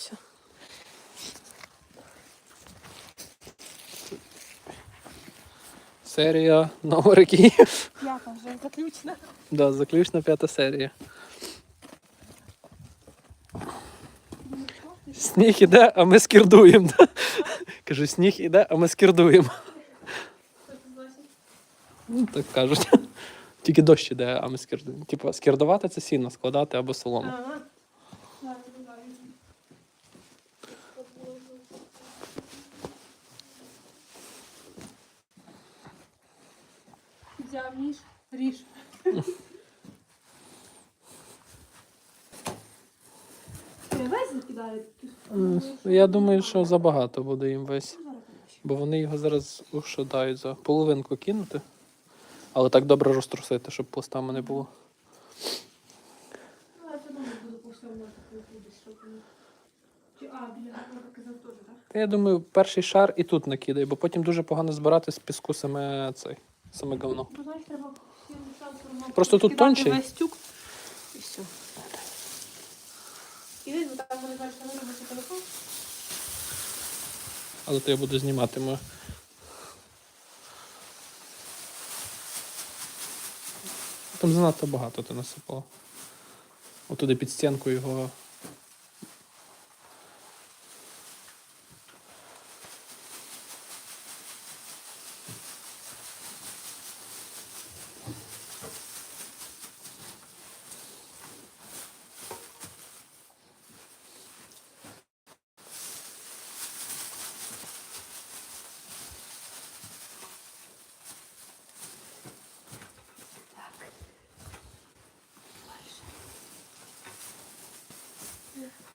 Все. Серія номер який? П'ята вже заключна. Да, заключна п'ята серія. Сніг іде, а ми скірдуємо. да? Кажу, сніг іде, а ми скірдуємо. Ну, так кажуть. Тільки дощ іде, а ми скірдуємо. Типа, скірдувати це сіно складати або солому. Взяв ніж, ріж. Весь закидають? Я думаю, що забагато буде їм весь. Бо вони його зараз ушадають за половинку кинути. Але так добре розтрусити, щоб пластами не було. Ну, я думаю, буду по всьому буде, щоб а, біля казав теж, так? Я думаю, перший шар і тут накидай, бо потім дуже погано збирати з піску саме цей, саме говно. Бо, знаєш, треба Просто тут весь тюк. І все. І там вони знаєш, виробиться телефон. Але то я буду знімати мою. Там занадто багато ти насипало. Отуди під стінку його.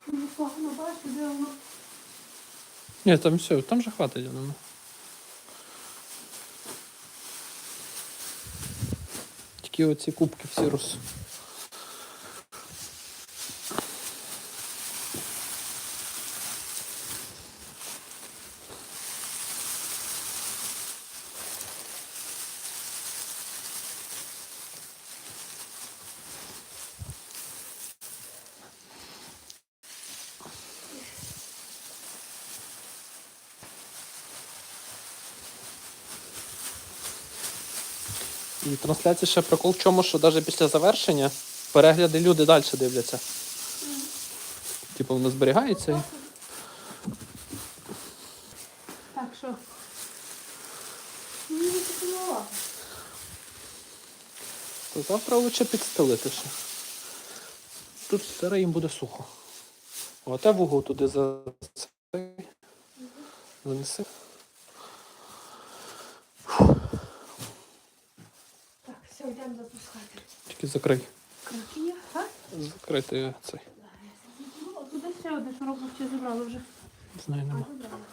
Ну, воно. Ні, там все, там же хватить, я думаю. Тільки оці кубки всі роз. І трансляція ще прикол в чому, що навіть після завершення перегляди люди далі дивляться. Типу воно зберігається. Так, що? Ну, не. То завтра лучше підстелити ще. Тут зараз їм буде сухо. О, те вугол туди за. Занеси. Так, все, йдемо. Тільки закрий. Кроки є, а? Закрити цей. Ну, туди ще одне ще забрали вже. Знаю, А, нема. забрали.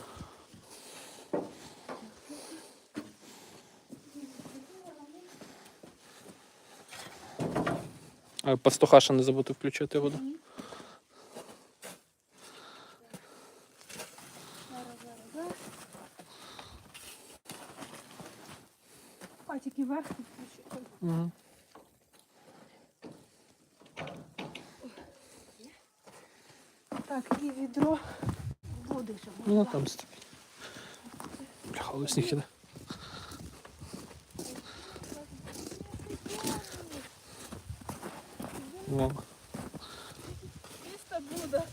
А пастуха ще не забути включити воду. Зараз, зараз, зараз. А, тільки верх тут включити. Угу. Так, і відро води ще Ну можна. там стоїть. Бляха, але сніг іде. Мама. Чисто буде.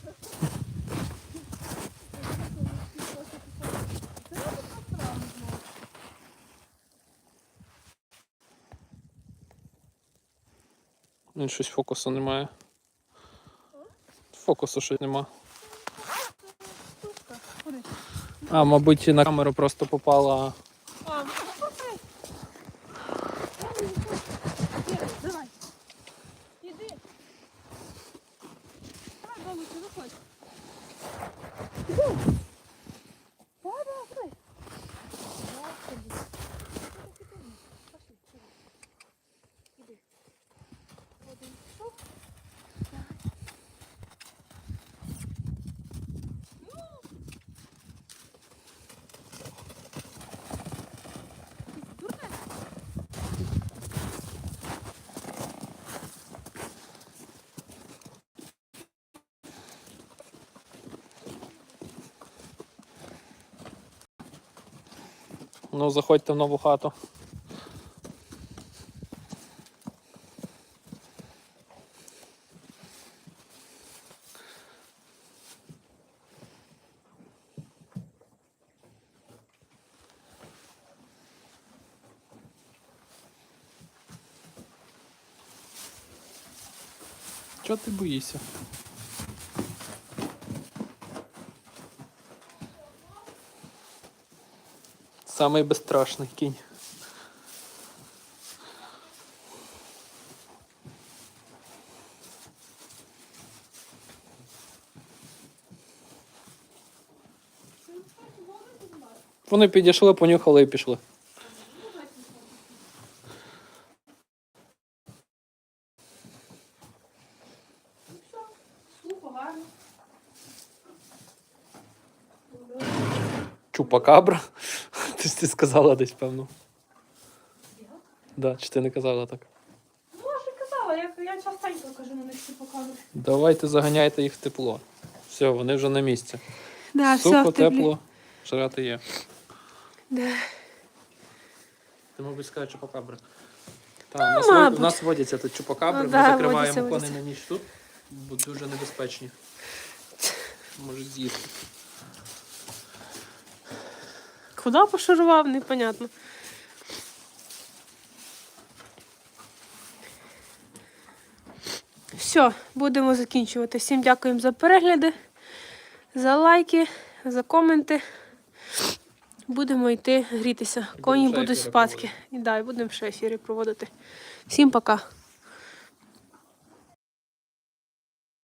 Він щось фокусу немає. Фокусу щось нема. А, мабуть, на камеру просто попала. Ну, заходьте в нову хату. Чого ти боїшся? Самий безстрашний кінь. Вони підійшли, понюхали і пішли. Чупакабра. Ти ж ти сказала десь, певно. Я? Да, чи ти не казала так? Ну, я ж казала, я, я частенько кажу на них що покажу. Давайте заганяйте їх в тепло. Все, вони вже на місці. Да, Сухо, тепло, жрати є. Да. Ти, мабуть, скажеш чупакабра. Так, у, нас, мабуть. у нас водяться тут чупакабри, Ну, ми да, закриваємо водяться, кони водяться. на ніч тут, бо дуже небезпечні. Можуть з'їсти. Куди пошарував, непонятно. Все, будемо закінчувати. Всім дякуємо за перегляди, за лайки, за коменти. Будемо йти грітися. Коні будуть спадки. І да, і будемо ще ефіри проводити. Всім пока.